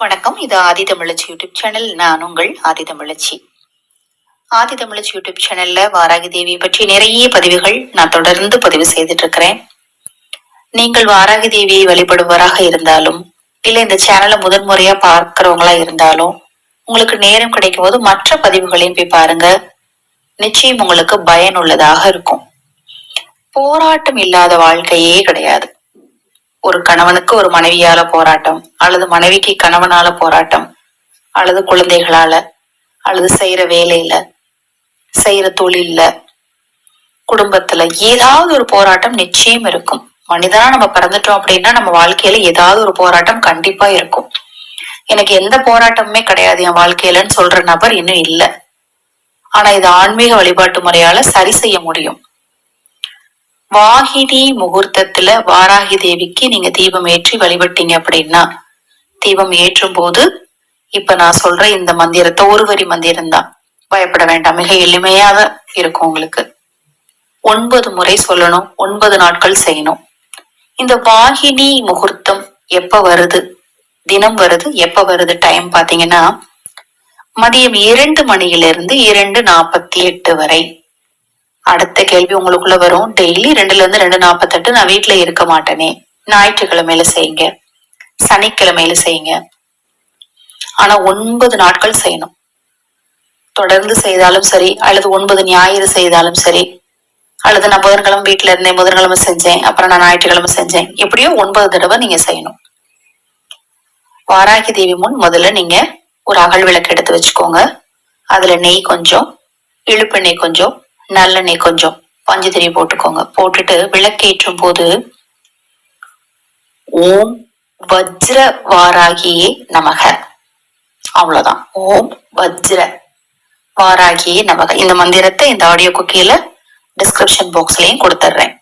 வணக்கம். இது ஆதி தமிழச்சி YouTube channel. நான் உங்கள் ஆதி தமிழச்சி. ஆதி தமிழச்சி யூடியூப் சேனல்ல வாராகி தேவி பற்றி நிறைய பதிவுகள் நான் தொடர்ந்து பதிவு செய்துட்டு இருக்கிறேன் நீங்கள் வாராகி தேவியை வழிபடுவராக இருந்தாலும் இல்ல இந்த சேனலை முதன்முறையா பார்க்கிறவங்களா இருந்தாலும் உங்களுக்கு நேரம் கிடைக்கும் போது மற்ற பதிவுகளையும் போய் பாருங்க. நிச்சயம் உங்களுக்கு பயனுள்ளதாக இருக்கும். போராட்டம் இல்லாத வாழ்க்கையே கிடையாது. ஒரு கணவனுக்கு ஒரு மனைவியால போராட்டம் அல்லது மனைவிக்கு கணவனால போராட்டம் அல்லது குழந்தைகளால அல்லது செய்யற வேலையில செய்யற தொழில்ல குடும்பத்துல ஏதாவது ஒரு போராட்டம் நிச்சயம் இருக்கும். மனிதனா நம்ம பிறந்துட்டோம் அப்படின்னா நம்ம வாழ்க்கையில ஏதாவது ஒரு போராட்டம் கண்டிப்பா இருக்கும். எனக்கு எந்த போராட்டமுமே கிடையாது என் வாழ்க்கையிலன்னு சொல்ற நபர் இன்னும் இல்லை. ஆனா இது ஆன்மீக வழிபாட்டு முறையால சரி செய்ய முடியும். வாகினி முகூர்த்தத்துல வாராகி தேவிக்கு நீங்க தீபம் ஏற்றி வழிபட்டீங்க அப்படின்னா தீபம் ஏற்றும் போது இப்ப நான் சொல்ற இந்த மந்திரத்தை ஒரு வரி மந்திரம் தான். பயப்பட வேண்டாம் மிக எளிமையாக இருக்கும் உங்களுக்கு. ஒன்பது முறை சொல்லணும் ஒன்பது நாட்கள் செய்யணும். இந்த வாகினி முகூர்த்தம் எப்ப வருது? தினம் வருது எப்ப வருது டைம் பாத்தீங்கன்னா மதியம் இரண்டு மணியிலிருந்து இரண்டு நாற்பத்தி எட்டு வரை. அடுத்த கேள்வி உங்களுக்குள்ள வரும். டெய்லி ரெண்டுல இருந்து ரெண்டு நாற்பத்தெட்டு நான் வீட்டுல இருக்க மாட்டேனே. ஞாயிற்றுக்கிழமையில செய்யுங்க. சனிக்கிழமையில செய்யுங்க. ஆனா ஒன்பது நாட்கள் செய்யணும். தொடர்ந்து செய்தாலும் சரி அல்லது ஒன்பது ஞாயிறு செய்தாலும் சரி அல்லது நான் புதன்கிழமை வீட்டுல இருந்தேன் புதன்கிழமை செஞ்சேன் அப்புறம் நான் ஞாயிற்றுக்கிழமை செஞ்சேன். எப்படியோ ஒன்பது தடவை நீங்க செய்யணும். வாராகி தேவி முன் முதல்ல நீங்க ஒரு அகல் விளக்கு எடுத்து வச்சுக்கோங்க. அதுல நெய் கொஞ்சம் இழுப்பெண்ணெய் கொஞ்சம் நல்லெண்ணெய் கொஞ்சம் பஞ்சு போட்டுக்கோங்க. போட்டுட்டு விளக்கேற்றும் போது ஓம் வஜ்ர வாராகியே நமக. அவ்வளவுதான். ஓம் வஜ்ர வாராகியே நமக. இந்த மந்திரத்தை இந்த ஆடியோ குக்கீல டிஸ்கிரிப்ஷன் பாக்ஸ்லயும் கொடுத்துட்றேன்.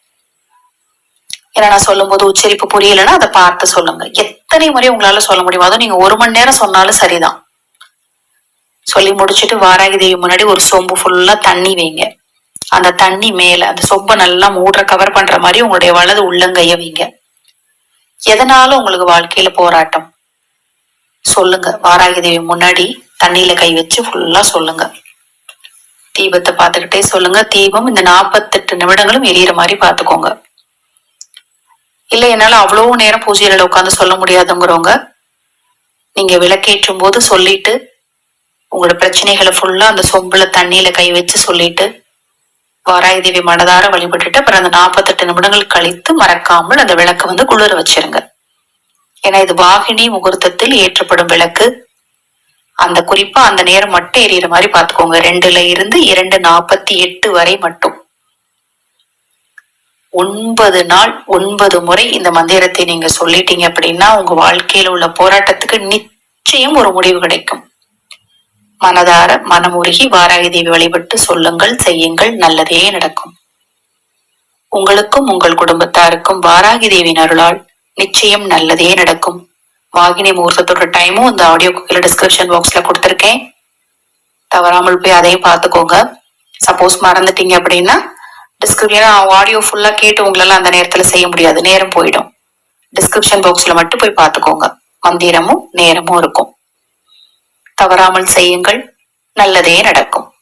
ஏன்னா நான் சொல்லும் போது உச்சரிப்பு புரியலன்னா அதை பார்த்து சொல்லுங்க. எத்தனை முறை உங்களால சொல்ல முடியும் அதுவும் நீங்க ஒரு மணி நேரம் சொன்னாலும் சரிதான். சொல்லி முடிச்சுட்டு வாராகி தேவி முன்னாடி ஒரு சொம்பு ஃபுல்லா தண்ணி வைங்க. அந்த தண்ணி மேல அந்த சொப்பை நல்லா மூடுற கவர் பண்ற மாதிரி உங்களுடைய வலது உள்ளங்கைய வைங்க. எதனாலும் உங்களுக்கு வாழ்க்கையில போராட்டம்? சொல்லுங்க. வாராகி தேவி முன்னாடி தண்ணியில கை வச்சு ஃபுல்லா சொல்லுங்க. தீபத்தை பார்த்துக்கிட்டே சொல்லுங்க. தீபம் இந்த நாற்பத்தெட்டு நிமிடங்களும் எரியற மாதிரி பார்த்துக்கோங்க. இல்லை என்னால அவ்வளவு நேரம் பூஜையில உட்காந்து சொல்ல முடியாதுங்கிறவங்க நீங்க விளக்கேற்றும் போது சொல்லிட்டு உங்களோட பிரச்சனைகளை ஃபுல்லா அந்த சொம்புல தண்ணியில கை வச்சு சொல்லிட்டு வாராய் தேவி மனதார வழிபட்டுட்டு அப்புறம் அந்த நாற்பத்தெட்டு நிமிடங்கள் கழித்து மறக்காமல் அந்த விளக்கு வந்து குளிர வச்சிருங்க. ஏன்னா இது வாகினி முகூர்த்தத்தில் ஏற்றப்படும் விளக்கு. அந்த குறிப்பா அந்த நேரம் மட்டும் எரியற மாதிரி பாத்துக்கோங்க ரெண்டுல இருந்து இரண்டு நாற்பத்தி எட்டு வரை மட்டும். ஒன்பது நாள் ஒன்பது முறை இந்த மந்திரத்தை நீங்க சொல்லிட்டீங்க அப்படின்னா உங்க வாழ்க்கையில உள்ள போராட்டத்துக்கு நிச்சயம் ஒரு முடிவு கிடைக்கும். மனதார மனமுருகி வாராகி தேவி வழிபட்டு சொல்லுங்கள் செய்யுங்கள் நல்லதே நடக்கும். உங்களுக்கும் உங்கள் குடும்பத்தாருக்கும் வாராகி தேவியின் அருளால் நிச்சயம் நல்லதே நடக்கும். வாகினி முகூர்த்தத்தோட டைமும் இந்த ஆடியோ கீழே டிஸ்கிரிப்ஷன் பாக்ஸ்ல கொடுத்துருக்கேன். தவறாமல் போய் அதையும் பார்த்துக்கோங்க. சப்போஸ் மறந்துட்டீங்க அப்படின்னா டிஸ்கிரிப்ஷன் ஆடியோ ஃபுல்லா கேட்டு உங்களால அந்த நேரத்துல செய்ய முடியாது. நேரம் போயிடும். டிஸ்கிரிப்ஷன் பாக்ஸ்ல மட்டும் போய் பார்த்துக்கோங்க. மந்திரமும் நேரமும் இருக்கும். தவறாமல் செய்யுங்கள். நல்லதே நடக்கும்.